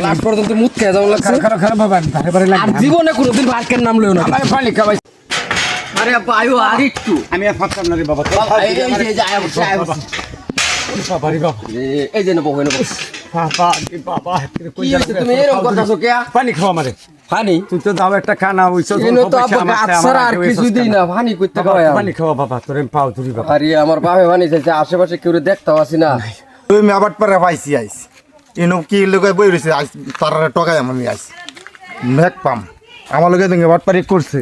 Last পর্যন্ত মুত খেয়ে যাওয়া লাগছে। খারাপ খারাপ বাবা বারে বারে আর জীবনে কোনোদিন পার্কের নাম লইও না। পানি খাওয়াই আরে আব্বা আয়ো আর একটু আমি আর ফাঁকতাম না রে বাবা এই এই যে এই যে আয়া বসে আয়া বসে। বাবা। রে বাবা। এই- এই যে নেব নেব। বাবা রে বাবা কি হয়েছে তুমি? এরকম করতেছো কে পানি খাওয়া মারে ফানি তুই তো দাও একটা খানা হইছো তো আব্বা আর দিই না পানি খাওয়া বাবা তোর পাও ধরি বাবা। আরে আমার ফানি চাইছে আশেপাশে কেউ দেখতে পাচ্ছি না। তুমি আবার পরে পাইছি আইস ইনো কি লোকে বই রয়েছে তার টকাই আমি আইস মেক পাম। আমার লোকে তুমি আবার করছে।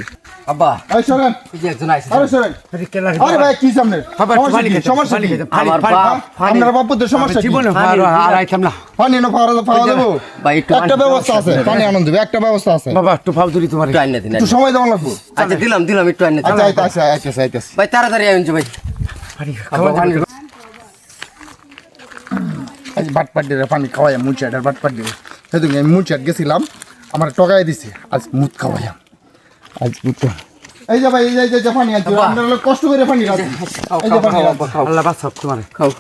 আব্বা এই সরেন। একজন আইছে আরে সরেন। আরে কেলা রে আরে ভাই কি সামনে? বাবা পানি সমস্যা কি? আমার বাপ আপনার বাপুদের সমস্যা জীবনে আর আর আইতাম না। পানি না পাওয়া পাওয়া দেবো ভাই, একটু একটা ব্যবস্থা আছে। পানি আনন্দ দেবে একটা ব্যবস্থা আছে। বাবা একটু তোমার একটু আইনে দিন একটু সময় লাগবো। আচ্ছা দিলাম দিলাম একটু আইনে আচ্ছা আচ্ছা আচ্ছা আচ্ছা আচ্ছা ভাই তাড়াতাড়ি ভাই। পানি বাটপাট দিয়ে পানি খাওয়াই মুচাটার বাটপাট দিয়ে। সেদিন আমি মুচাট গেছিলাম আমার টকাই দিছে আজ মুত খাওয়াই আজ মুত। এই যে ভাই এই যে এই যে পানি আছে আপনারা লোক কষ্ট করে পানি রাখেন এই যে পানি। আল্লাহ বাঁচাও তোমার। খাও।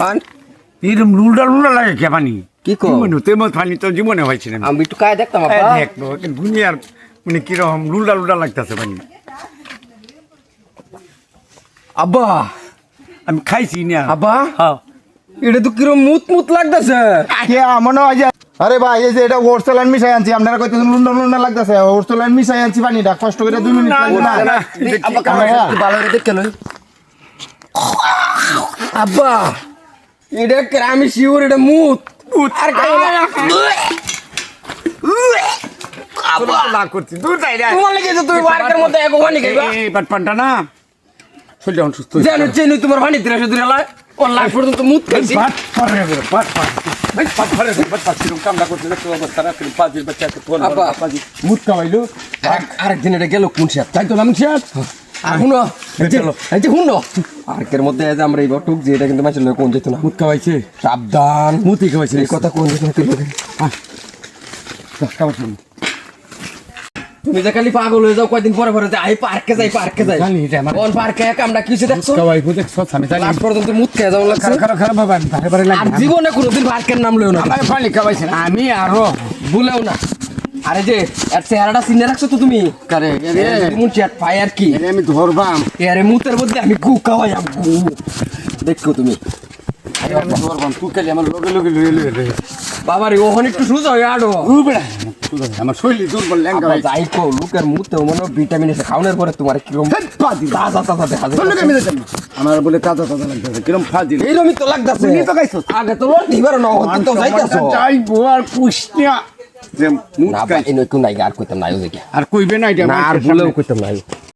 পান এরম লুলডা লুলডা লাগে কে পানি? কি কো? জীবনে তেমন পানি তো জীবনে হয়েছে না আমি। একটু কায় দেখতাম এই আব্বা দেখ তো, একে দুনিয়ার মানে কীরকম লুলডা লুলডা লাগতেছে পানি আব্বা আমি খাইছি না। আব্বা? হ্যাঁ। এটা তো কিরম মুত মুত লাগতেছে। কে হয় যে আরে ভাই এই যে এটা ওরসেলান মিশাই আনছি আপনারা কইতেছেন লুন্ডা লুন্ডা লাগতেছে। ওরসেলান মিশাই আনছি পানিটা কষ্ট করে দুই মিনিট না, লাগবে। না। আব্বা কামড়। একটু ভালো করে দেখে লই। আব্বা এটা আমি শিওর এটা মুত। আর আব্বা! লাগ করছি। দূর তাই রে। তোমার লেগে যে তুমি পার্কের মধ্যে এক ওখানে খাইবা। এই বাট পানটা না। শরীরটা এখন সুস্থ হয়েছে। জানো চেনি তোমার পানি দিলে শুধু লাই। ওর লাইফ পর্যন্ত মুত খাইছি। বাট পারে রে, বাট পারে। এই বাট পারে রে, বাট পারে। কীরকম কামড়া করছে দেখতে পাবো, তারা কীরকম পাজির বাচ্চাকে ফোন করে, আব্বা। খাওয়াইলো। আরেকদিন এটা গেল কোন সাপ তাই তো নাম শেষ আর শুনো এই যে- চলো। এই যে শুনো। পার্কের মধ্যে যে আমরা টুক যে এটা কিন্তু মাছের লোক কোন যেত না। মুখ খাওয়াইছে সাবধান। মুতি খাওয়াইছে এই কথা কোন যেত না তুই তুমি যে খালি পাগল হয়ে যাও কয়দিন পরে পার্কে যাই পার্কে যাই। জানি এটা আমার কোন পার্কে কামটা কিছু দেখছ? খাওয়াইবো দেখছ আমি জানি। লাস্ট পর্যন্ত মুত খেয়ে যাওয়া লাগছে খারাপ বারে বারে জীবনে কোনোদিন পার্কের নাম না। পানি খাওয়াইছে না আমি আরও ভুলেও না। আরে যে এর চেহারাটা চিনে রাখছো তো তুমি? কারে মুন চেট ফায়ার কি। আমি ধরবাম। এরে মুতের মধ্যে আমি গু খাওয়াই গু দেখো তুমি। আমি ধরবাম তুই খালি আমার লগে লগে লয়ে লয়ে রে বাবারে ওখানে একটু সুজ হয়ে আডো। উবড়া আমার শরীর দুর্বল ল্যাঙ্গা হয়েছে। যাই কো লোকের মুতে মনে ভিটামিন এসে খাওয়ানোর পরে তোমার কীরকম ফাদি তাজা তাজা দেখা যায়। যেতাম না। আমার বলে তাজা তাজা লাগতেছে কিরম ফাদি এইরকমই তো লাগতাছে। তুমি তো খাইছো। আগে তো পারো না ওখান তো যাইতাছো। যাইবো আর কুষ্টিয়া। যে মুখ না আর কইতাম আর কইবে না আর ভুলেও কইতাম নাই